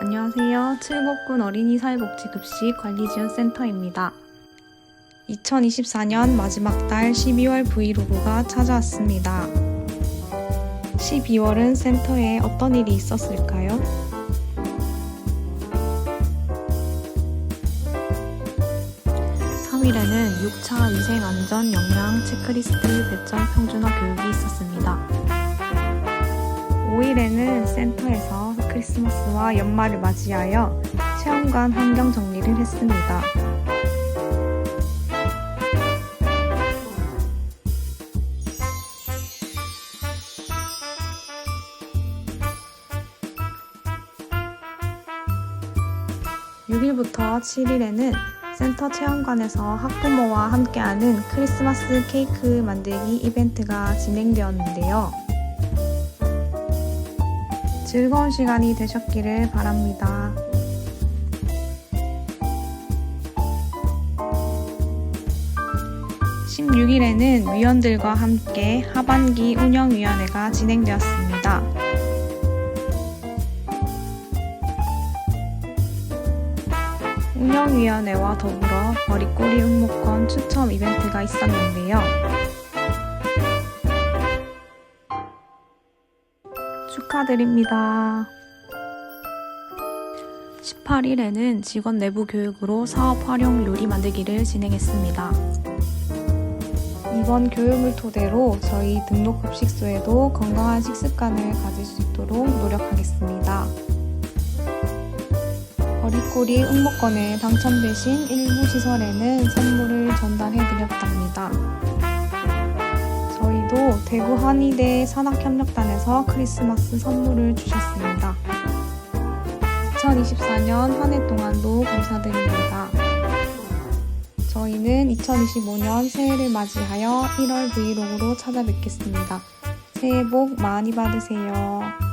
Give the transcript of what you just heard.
안녕하세요. 칠곡군 어린이 사회복지급식 관리지원센터입니다. 2024년 마지막 달 12월 브이로그가 찾아왔습니다. 12월은 센터에 어떤 일이 있었을까요? (3일에는) 6차 위생 안전 역량 체크리스트 배점 평준화 교육이 있었습니다. 5일에는 센터에서 크리스마스와 연말을 맞이하여 체험관 환경 정리를 했습니다. (6일부터) (7일에는) 센터 체험관에서 학부모와 함께하는 크리스마스 케이크 만들기 이벤트가 진행되었는데요. 즐거운 시간이 되셨기를 바랍니다. 16일에는 위원들과 함께 하반기 운영위원회가 진행되었습니다. 운영위원회와 더불어 머리꼬리 응모권 추첨 이벤트가 있었는데요. 축하드립니다. 18일에는 직원 내부 교육으로 사업 활용 요리 만들기를 진행했습니다. 이번 교육을 토대로 저희 등록 급식소에도 건강한 식습관을 가질 수 있도록 노력하겠습니다. 어리꼬리 응모권에 당첨되신 일부 시설에는 선물을 전달해드렸답니다. 저희도 대구 한의대 산학협력단에서 크리스마스 선물을 주셨습니다. 2024년 한 해 동안도 감사드립니다. 저희는 2025년 새해를 맞이하여 1월 브이로그로 찾아뵙겠습니다. 새해 복 많이 받으세요.